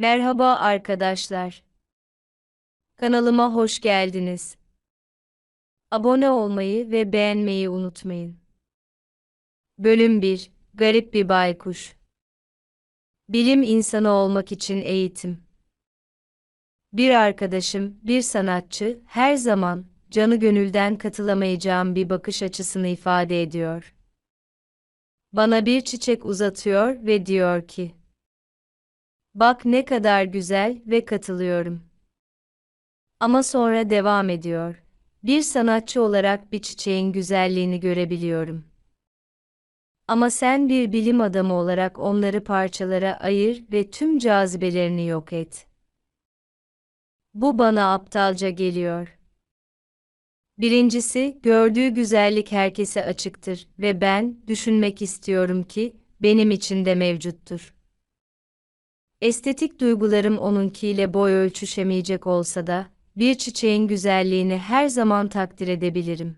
Merhaba arkadaşlar. Kanalıma hoş geldiniz. Abone olmayı ve beğenmeyi unutmayın. Bölüm 1 Garip bir baykuş. Bilim insanı olmak için eğitim. Bir arkadaşım, bir sanatçı, her zaman canı gönülden katılamayacağım bir bakış açısını ifade ediyor. Bana bir çiçek uzatıyor ve diyor ki: Bak ne kadar güzel ve katılıyorum. Ama sonra devam ediyor. Bir sanatçı olarak bir çiçeğin güzelliğini görebiliyorum. Ama sen bir bilim adamı olarak onları parçalara ayır ve tüm cazibelerini yok et. Bu bana aptalca geliyor. Birincisi, gördüğü güzellik herkese açıktır ve ben düşünmek istiyorum ki benim için de mevcuttur. Estetik duygularım onunkiyle boy ölçüşemeyecek olsa da, bir çiçeğin güzelliğini her zaman takdir edebilirim.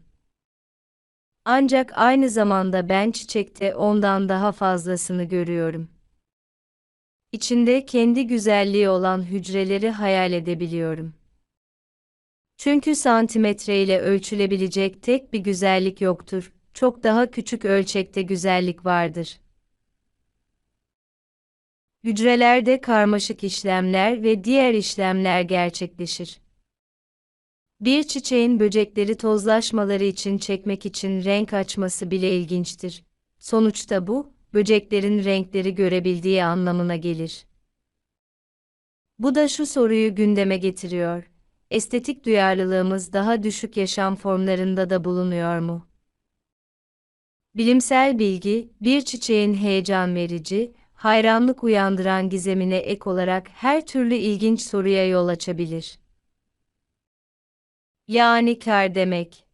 Ancak aynı zamanda ben çiçekte ondan daha fazlasını görüyorum. İçinde kendi güzelliği olan hücreleri hayal edebiliyorum. Çünkü santimetre ile ölçülebilecek tek bir güzellik yoktur, çok daha küçük ölçekte güzellik vardır. Hücrelerde karmaşık işlemler ve diğer işlemler gerçekleşir. Bir çiçeğin böcekleri tozlaşmaları için çekmek için renk açması bile ilginçtir. Sonuçta bu, böceklerin renkleri görebildiği anlamına gelir. Bu da şu soruyu gündeme getiriyor. Estetik duyarlılığımız daha düşük yaşam formlarında da bulunuyor mu? Bilimsel bilgi, bir çiçeğin heyecan verici, hayranlık uyandıran gizemine ek olarak her türlü ilginç soruya yol açabilir. Yani kar demek.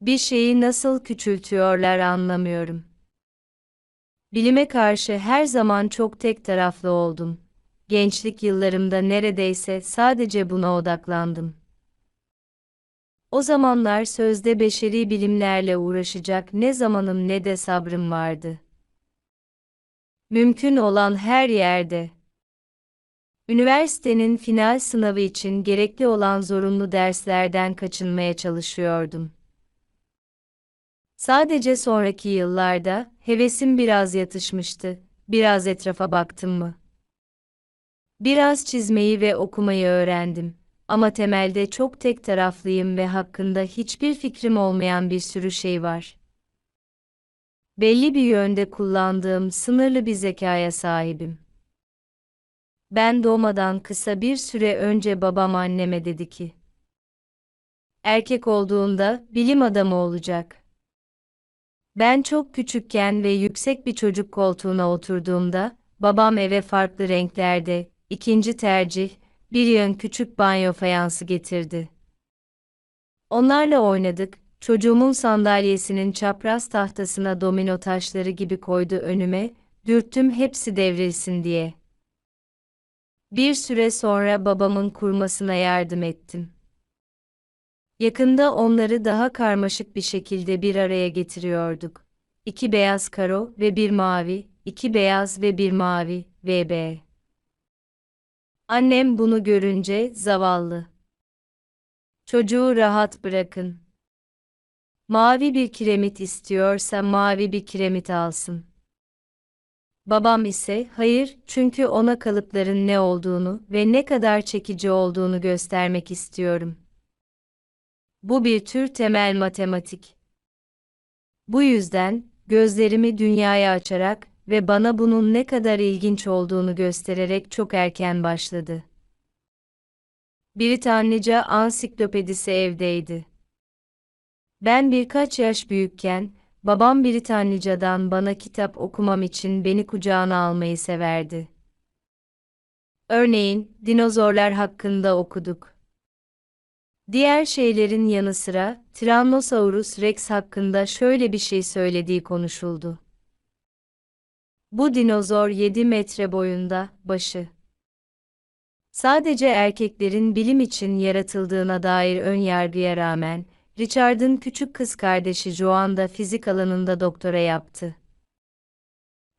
Bir şeyi nasıl küçültüyorlar anlamıyorum. Bilime karşı her zaman çok tek taraflı oldum. Gençlik yıllarımda neredeyse sadece buna odaklandım. O zamanlar sözde beşeri bilimlerle uğraşacak ne zamanım ne de sabrım vardı. Mümkün olan her yerde. Üniversitenin final sınavı için gerekli olan zorunlu derslerden kaçınmaya çalışıyordum. Sadece sonraki yıllarda hevesim biraz yatışmıştı. Biraz etrafa baktım mı? Biraz çizmeyi ve okumayı öğrendim. Ama temelde çok tek taraflıyım ve hakkında hiçbir fikrim olmayan bir sürü şey var. Belli bir yönde kullandığım sınırlı bir zekaya sahibim. Ben doğmadan kısa bir süre önce babam anneme dedi ki, erkek olduğunda bilim adamı olacak. Ben çok küçükken ve yüksek bir çocuk koltuğuna oturduğumda, babam eve farklı renklerde, ikinci tercih, bir yön küçük banyo fayansı getirdi. Onlarla oynadık, çocuğumun sandalyesinin çapraz tahtasına domino taşları gibi koydu önüme, dürttüm hepsi devrilsin diye. Bir süre sonra babamın kurmasına yardım ettim. Yakında onları daha karmaşık bir şekilde bir araya getiriyorduk. İki beyaz karo ve bir mavi, iki beyaz ve bir mavi, VB. Annem bunu görünce zavallı. Çocuğu rahat bırakın. Mavi bir kiremit istiyorsa mavi bir kiremit alsın. Babam ise hayır çünkü ona kalıpların ne olduğunu ve ne kadar çekici olduğunu göstermek istiyorum. Bu bir tür temel matematik. Bu yüzden gözlerimi dünyaya açarak ve bana bunun ne kadar ilginç olduğunu göstererek çok erken başladı. Britannica ansiklopedisi evdeydi. Ben birkaç yaş büyükken, babam Britannica'dan bana kitap okumam için beni kucağına almayı severdi. Örneğin, dinozorlar hakkında okuduk. Diğer şeylerin yanı sıra, Tyrannosaurus Rex hakkında şöyle bir şey söylediği konuşuldu. Bu dinozor 7 metre boyunda, başı. Sadece erkeklerin bilim için yaratıldığına dair ön yargıya rağmen, Richard'ın küçük kız kardeşi Joan da fizik alanında doktora yaptı.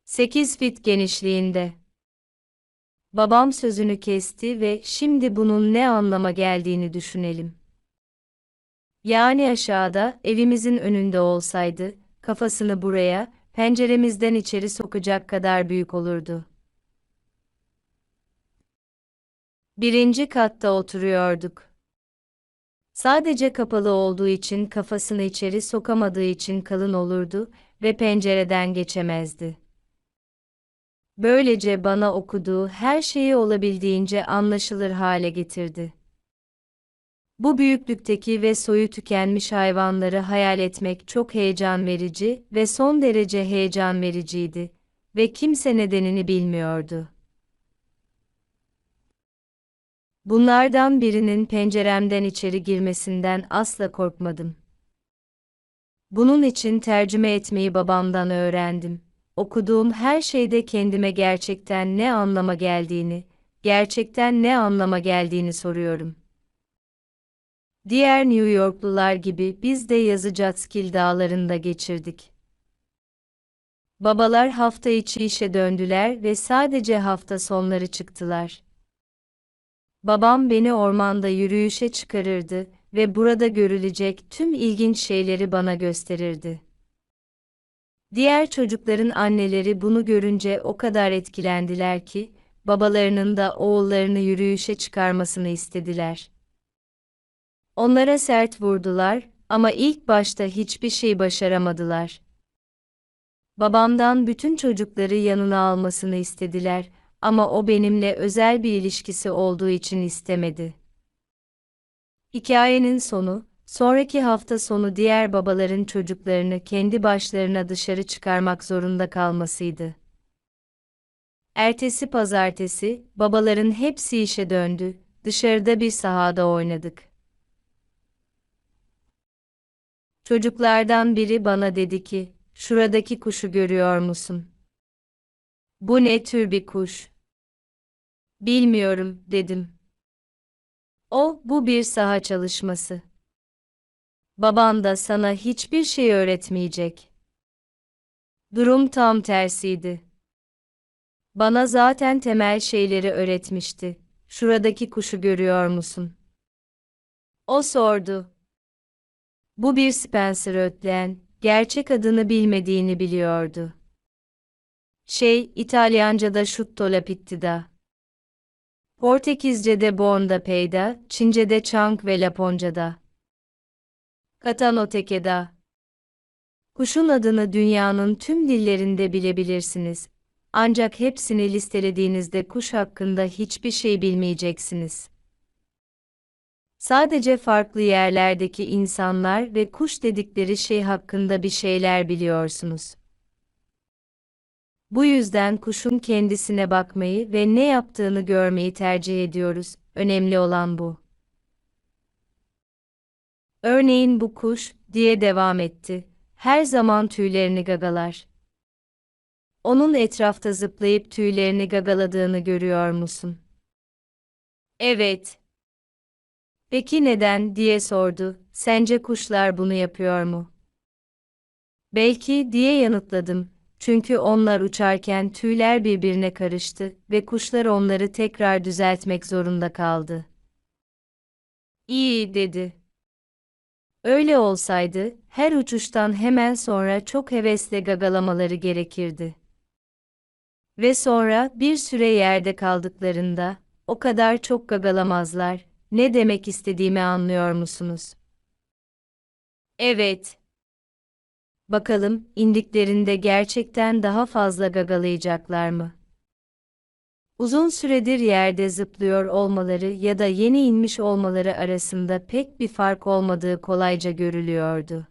8 fit genişliğinde. Babam sözünü kesti ve şimdi bunun ne anlama geldiğini düşünelim. Yani aşağıda, evimizin önünde olsaydı, kafasını buraya, penceremizden içeri sokacak kadar büyük olurdu. Birinci katta oturuyorduk. Sadece kapalı olduğu için kafasını içeri sokamadığı için kalın olurdu ve pencereden geçemezdi. Böylece bana okuduğu her şeyi olabildiğince anlaşılır hale getirdi. Bu büyüklükteki ve soyu tükenmiş hayvanları hayal etmek çok heyecan verici ve son derece heyecan vericiydi ve kimse nedenini bilmiyordu. Bunlardan birinin penceremden içeri girmesinden asla korkmadım. Bunun için tercüme etmeyi babamdan öğrendim. Okuduğum her şeyde kendime gerçekten ne anlama geldiğini, gerçekten ne anlama geldiğini soruyorum. Diğer New Yorklular gibi biz de yazı Catskill dağlarında geçirdik. Babalar hafta içi işe döndüler ve sadece hafta sonları çıktılar. Babam beni ormanda yürüyüşe çıkarırdı ve burada görülecek tüm ilginç şeyleri bana gösterirdi. Diğer çocukların anneleri bunu görünce o kadar etkilendiler ki, babalarının da oğullarını yürüyüşe çıkarmasını istediler. Onlara sert vurdular ama ilk başta hiçbir şey başaramadılar. Babamdan bütün çocukları yanına almasını istediler ama o benimle özel bir ilişkisi olduğu için istemedi. Hikayenin sonu, sonraki hafta sonu diğer babaların çocuklarını kendi başlarına dışarı çıkarmak zorunda kalmasıydı. Ertesi pazartesi, babaların hepsi işe döndü, dışarıda bir sahada oynadık. Çocuklardan biri bana dedi ki, şuradaki kuşu görüyor musun? Bu ne tür bir kuş? Bilmiyorum, dedim. O, bu bir saha çalışması. Baban da sana hiçbir şey öğretmeyecek. Durum tam tersiydi. Bana zaten temel şeyleri öğretmişti. Şuradaki kuşu görüyor musun? O sordu. Bu bir Spencer ötleyen, gerçek adını bilmediğini biliyordu. Şey, İtalyanca'da şutto lapittida. Portekizce'de bonda peyda, Çince'de çank ve Laponca'da. Katanoteke'da. Kuşun adını dünyanın tüm dillerinde bilebilirsiniz. Ancak hepsini listelediğinizde kuş hakkında hiçbir şey bilmeyeceksiniz. Sadece farklı yerlerdeki insanlar ve kuş dedikleri şey hakkında bir şeyler biliyorsunuz. Bu yüzden kuşun kendisine bakmayı ve ne yaptığını görmeyi tercih ediyoruz. Önemli olan bu. Örneğin bu kuş, diye devam etti, her zaman tüylerini gagalar. Onun etrafta zıplayıp tüylerini gagaladığını görüyor musun? Evet. Peki neden, diye sordu, sence kuşlar bunu yapıyor mu? Belki, diye yanıtladım, çünkü onlar uçarken tüyler birbirine karıştı ve kuşlar onları tekrar düzeltmek zorunda kaldı. İyi dedi. Öyle olsaydı, her uçuştan hemen sonra çok hevesle gagalamaları gerekirdi. Ve sonra bir süre yerde kaldıklarında, o kadar çok gagalamazlar, ne demek istediğimi anlıyor musunuz? Evet. Bakalım, indiklerinde gerçekten daha fazla gagalayacaklar mı? Uzun süredir yerde zıplıyor olmaları ya da yeni inmiş olmaları arasında pek bir fark olmadığı kolayca görülüyordu.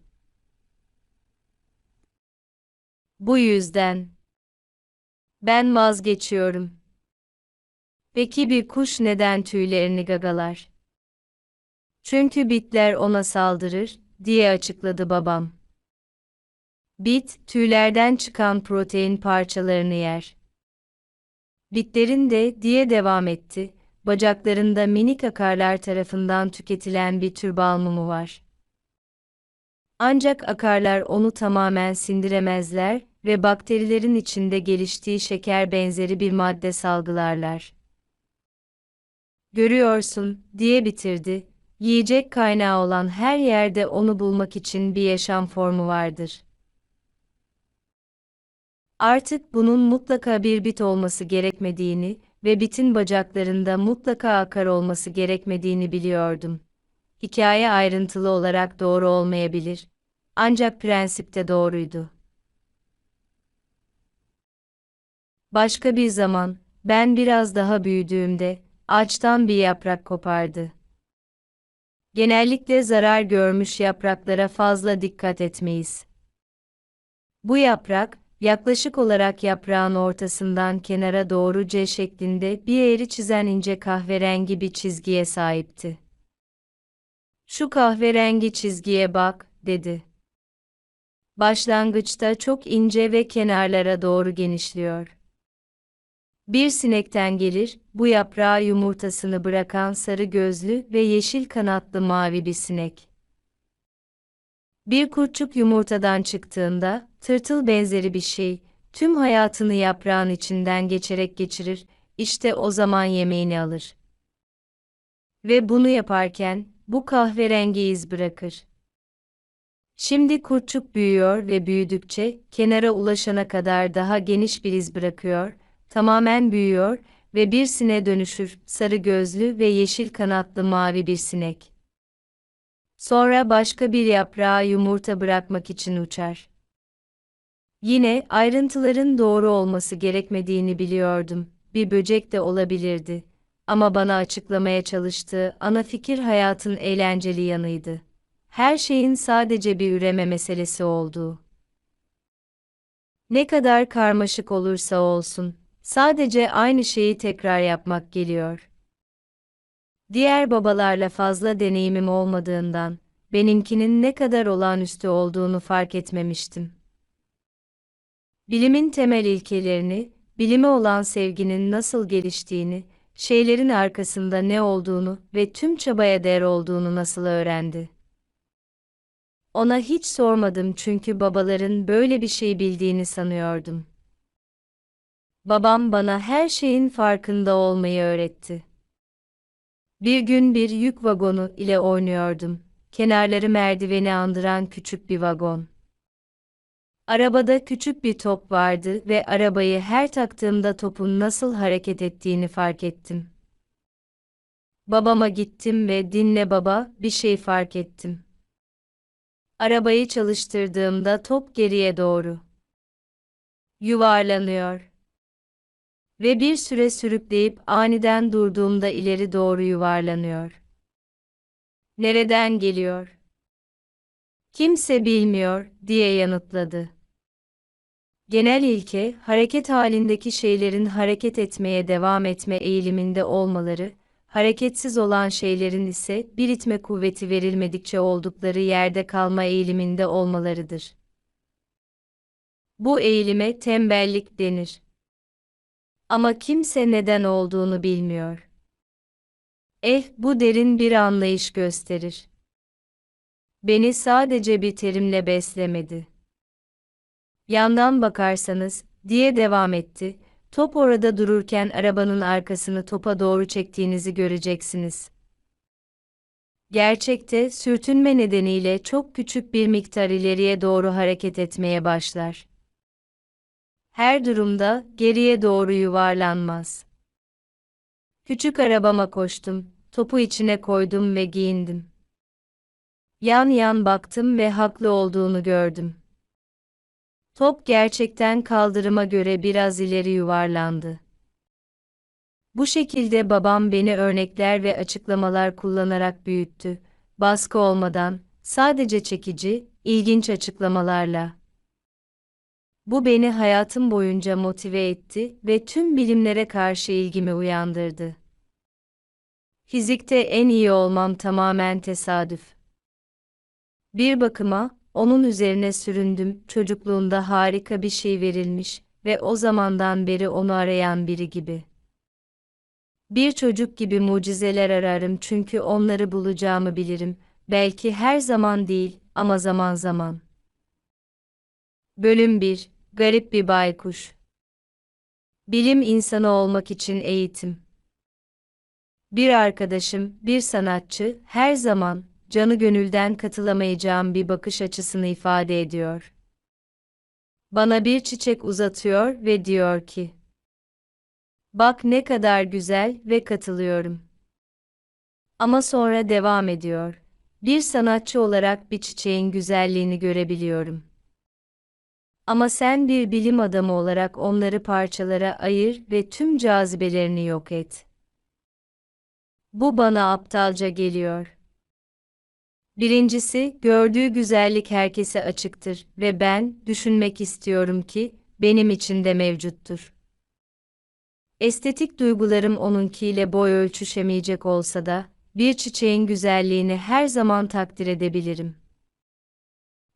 Bu yüzden ben vazgeçiyorum. Peki bir kuş neden tüylerini gagalar? Çünkü bitler ona saldırır, diye açıkladı babam. Bit, tüylerden çıkan protein parçalarını yer. Bitlerin de, diye devam etti, bacaklarında minik akarlar tarafından tüketilen bir tür bal mumu var. Ancak akarlar onu tamamen sindiremezler ve bakterilerin içinde geliştiği şeker benzeri bir madde salgılarlar. Görüyorsun, diye bitirdi. Yiyecek kaynağı olan her yerde onu bulmak için bir yaşam formu vardır. Artık bunun mutlaka bir bit olması gerekmediğini ve bitin bacaklarında mutlaka akar olması gerekmediğini biliyordum. Hikaye ayrıntılı olarak doğru olmayabilir. Ancak prensipte doğruydu. Başka bir zaman, ben biraz daha büyüdüğümde, ağaçtan bir yaprak kopardı. Genellikle zarar görmüş yapraklara fazla dikkat etmeyiz. Bu yaprak, yaklaşık olarak yaprağın ortasından kenara doğru C şeklinde bir eğri çizen ince kahverengi bir çizgiye sahipti. Şu kahverengi çizgiye bak, dedi. Başlangıçta çok ince ve kenarlara doğru genişliyor. Bir sinekten gelir, bu yaprağa yumurtasını bırakan sarı gözlü ve yeşil kanatlı mavi bir sinek. Bir kurtçuk yumurtadan çıktığında, tırtıl benzeri bir şey, tüm hayatını yaprağın içinden geçerek geçirir, işte o zaman yemeğini alır. Ve bunu yaparken, bu kahverengi iz bırakır. Şimdi kurtçuk büyüyor ve büyüdükçe, kenara ulaşana kadar daha geniş bir iz bırakıyor, tamamen büyüyor ve bir sine dönüşür, sarı gözlü ve yeşil kanatlı mavi bir sinek. Sonra başka bir yaprağa yumurta bırakmak için uçar. Yine ayrıntıların doğru olması gerekmediğini biliyordum. Bir böcek de olabilirdi. Ama bana açıklamaya çalıştığı ana fikir hayatın eğlenceli yanıydı. Her şeyin sadece bir üreme meselesi olduğu. Ne kadar karmaşık olursa olsun, Sadece aynı şeyi tekrar yapmak geliyor. Diğer babalarla fazla deneyimim olmadığından, benimkinin ne kadar olağanüstü olduğunu fark etmemiştim. Bilimin temel ilkelerini, bilime olan sevginin nasıl geliştiğini, şeylerin arkasında ne olduğunu ve tüm çabaya değer olduğunu nasıl öğrendi. Ona hiç sormadım çünkü babaların böyle bir şey bildiğini sanıyordum. Babam bana her şeyin farkında olmayı öğretti. Bir gün bir yük vagonu ile oynuyordum. Kenarları merdiveni andıran küçük bir vagon. Arabada küçük bir top vardı ve arabayı her taktığımda topun nasıl hareket ettiğini fark ettim. Babama gittim ve dinle baba, bir şey fark ettim. Arabayı çalıştırdığımda top geriye doğru yuvarlanıyor ve bir süre sürükleyip aniden durduğumda ileri doğru yuvarlanıyor. Nereden geliyor? Kimse bilmiyor, diye yanıtladı. Genel ilke, hareket halindeki şeylerin hareket etmeye devam etme eğiliminde olmaları, hareketsiz olan şeylerin ise bir itme kuvveti verilmedikçe oldukları yerde kalma eğiliminde olmalarıdır. Bu eğilime tembellik denir. Ama kimse neden olduğunu bilmiyor. Eh, bu derin bir anlayış gösterir. Beni sadece bir terimle beslemedi. Yandan bakarsanız, diye devam etti, top orada dururken arabanın arkasını topa doğru çektiğinizi göreceksiniz. Gerçekte sürtünme nedeniyle çok küçük bir miktar ileriye doğru hareket etmeye başlar her durumda geriye doğru yuvarlanmaz. Küçük arabama koştum, topu içine koydum ve giyindim. Yan yan baktım ve haklı olduğunu gördüm. Top gerçekten kaldırıma göre biraz ileri yuvarlandı. Bu şekilde babam beni örnekler ve açıklamalar kullanarak büyüttü. Baskı olmadan, sadece çekici, ilginç açıklamalarla. Bu beni hayatım boyunca motive etti ve tüm bilimlere karşı ilgimi uyandırdı. Fizikte en iyi olmam tamamen tesadüf. Bir bakıma, onun üzerine süründüm, çocukluğunda harika bir şey verilmiş ve o zamandan beri onu arayan biri gibi. Bir çocuk gibi mucizeler ararım çünkü onları bulacağımı bilirim, belki her zaman değil ama zaman zaman. Bölüm 1 Garip bir baykuş. Bilim insanı olmak için eğitim. Bir arkadaşım, bir sanatçı, her zaman, canı gönülden katılamayacağım bir bakış açısını ifade ediyor. Bana bir çiçek uzatıyor ve diyor ki, Bak ne kadar güzel ve katılıyorum. Ama sonra devam ediyor. Bir sanatçı olarak bir çiçeğin güzelliğini görebiliyorum. Ama sen bir bilim adamı olarak onları parçalara ayır ve tüm cazibelerini yok et. Bu bana aptalca geliyor. Birincisi, gördüğü güzellik herkese açıktır ve ben düşünmek istiyorum ki benim için de mevcuttur. Estetik duygularım onunkiyle boy ölçüşemeyecek olsa da bir çiçeğin güzelliğini her zaman takdir edebilirim.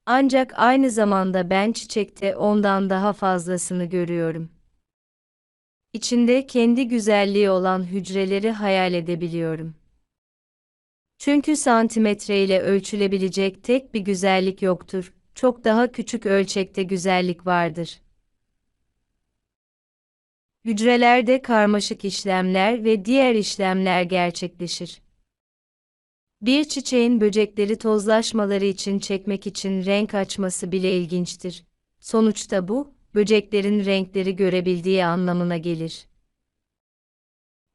Ancak aynı zamanda ben çiçekte ondan daha fazlasını görüyorum. İçinde kendi güzelliği olan hücreleri hayal edebiliyorum. Çünkü santimetre ile ölçülebilecek tek bir güzellik yoktur, çok daha küçük ölçekte güzellik vardır. Hücrelerde karmaşık işlemler ve diğer işlemler gerçekleşir. Bir çiçeğin böcekleri tozlaşmaları için çekmek için renk açması bile ilginçtir. Sonuçta bu, böceklerin renkleri görebildiği anlamına gelir.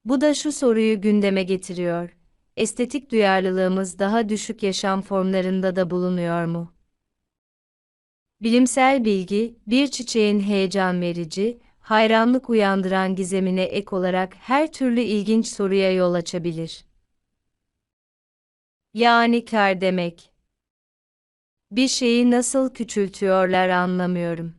Bu da şu soruyu gündeme getiriyor. Estetik duyarlılığımız daha düşük yaşam formlarında da bulunuyor mu? Bilimsel bilgi, bir çiçeğin heyecan verici, hayranlık uyandıran gizemine ek olarak her türlü ilginç soruya yol açabilir. Yani kar demek. Bir şeyi nasıl küçültüyorlar anlamıyorum.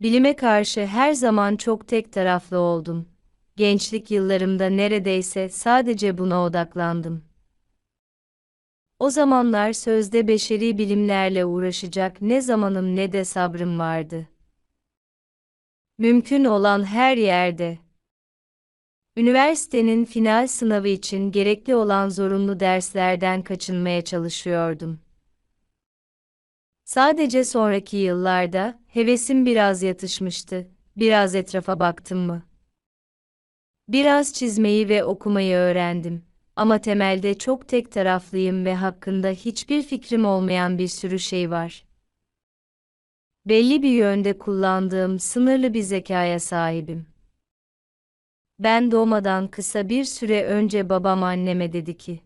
Bilime karşı her zaman çok tek taraflı oldum. Gençlik yıllarımda neredeyse sadece buna odaklandım. O zamanlar sözde beşeri bilimlerle uğraşacak ne zamanım ne de sabrım vardı. Mümkün olan her yerde. Üniversitenin final sınavı için gerekli olan zorunlu derslerden kaçınmaya çalışıyordum. Sadece sonraki yıllarda hevesim biraz yatışmıştı. Biraz etrafa baktım mı? Biraz çizmeyi ve okumayı öğrendim. Ama temelde çok tek taraflıyım ve hakkında hiçbir fikrim olmayan bir sürü şey var. Belli bir yönde kullandığım sınırlı bir zekaya sahibim. Ben doğmadan kısa bir süre önce babam anneme dedi ki,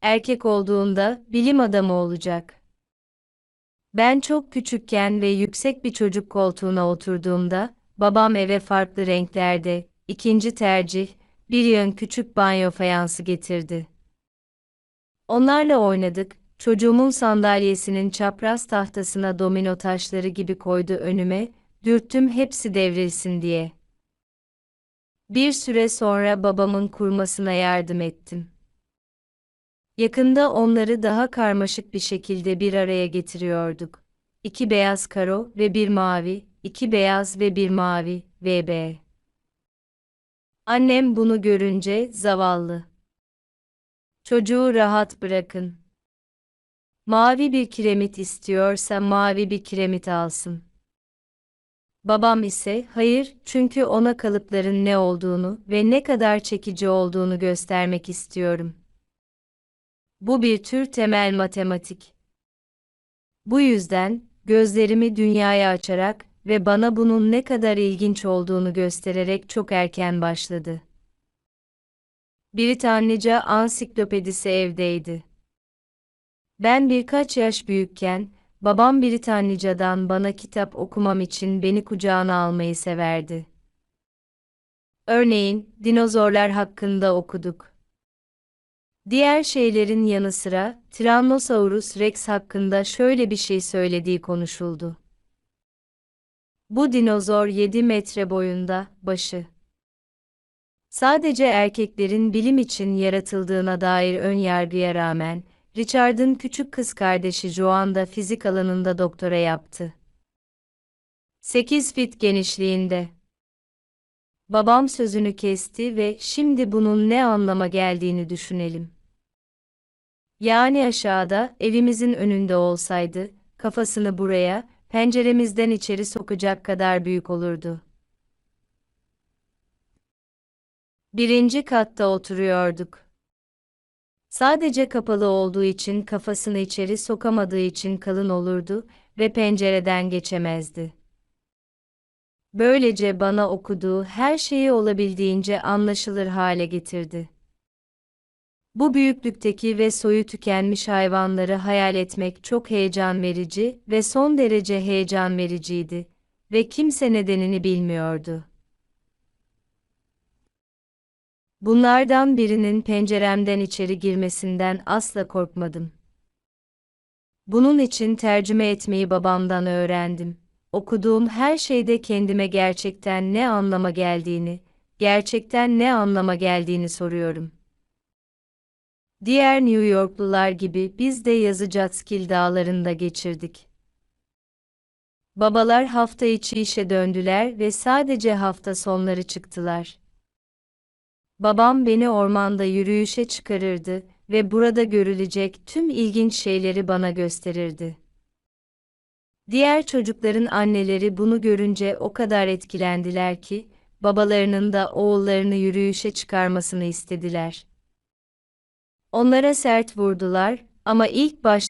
erkek olduğunda bilim adamı olacak. Ben çok küçükken ve yüksek bir çocuk koltuğuna oturduğumda, babam eve farklı renklerde, ikinci tercih, bir yön küçük banyo fayansı getirdi. Onlarla oynadık, çocuğumun sandalyesinin çapraz tahtasına domino taşları gibi koydu önüme, dürttüm hepsi devrilsin diye. Bir süre sonra babamın kurmasına yardım ettim. Yakında onları daha karmaşık bir şekilde bir araya getiriyorduk. İki beyaz karo ve bir mavi, iki beyaz ve bir mavi, VB. Annem bunu görünce zavallı. Çocuğu rahat bırakın. Mavi bir kiremit istiyorsa mavi bir kiremit alsın. Babam ise hayır çünkü ona kalıpların ne olduğunu ve ne kadar çekici olduğunu göstermek istiyorum. Bu bir tür temel matematik. Bu yüzden gözlerimi dünyaya açarak ve bana bunun ne kadar ilginç olduğunu göstererek çok erken başladı. Britannica ansiklopedisi evdeydi. Ben birkaç yaş büyükken, babam Britannica'dan bana kitap okumam için beni kucağına almayı severdi. Örneğin, dinozorlar hakkında okuduk. Diğer şeylerin yanı sıra, Tyrannosaurus Rex hakkında şöyle bir şey söylediği konuşuldu. Bu dinozor 7 metre boyunda, başı. Sadece erkeklerin bilim için yaratıldığına dair ön yargıya rağmen, Richard'ın küçük kız kardeşi Joan da fizik alanında doktora yaptı. 8 fit genişliğinde. Babam sözünü kesti ve şimdi bunun ne anlama geldiğini düşünelim. Yani aşağıda, evimizin önünde olsaydı, kafasını buraya, penceremizden içeri sokacak kadar büyük olurdu. Birinci katta oturuyorduk. Sadece kapalı olduğu için kafasını içeri sokamadığı için kalın olurdu ve pencereden geçemezdi. Böylece bana okuduğu her şeyi olabildiğince anlaşılır hale getirdi. Bu büyüklükteki ve soyu tükenmiş hayvanları hayal etmek çok heyecan verici ve son derece heyecan vericiydi ve kimse nedenini bilmiyordu. Bunlardan birinin penceremden içeri girmesinden asla korkmadım. Bunun için tercüme etmeyi babamdan öğrendim. Okuduğum her şeyde kendime gerçekten ne anlama geldiğini, gerçekten ne anlama geldiğini soruyorum. Diğer New Yorklular gibi biz de yazı Catskill dağlarında geçirdik. Babalar hafta içi işe döndüler ve sadece hafta sonları çıktılar. Babam beni ormanda yürüyüşe çıkarırdı ve burada görülecek tüm ilginç şeyleri bana gösterirdi. Diğer çocukların anneleri bunu görünce o kadar etkilendiler ki, babalarının da oğullarını yürüyüşe çıkarmasını istediler. Onlara sert vurdular ama ilk baş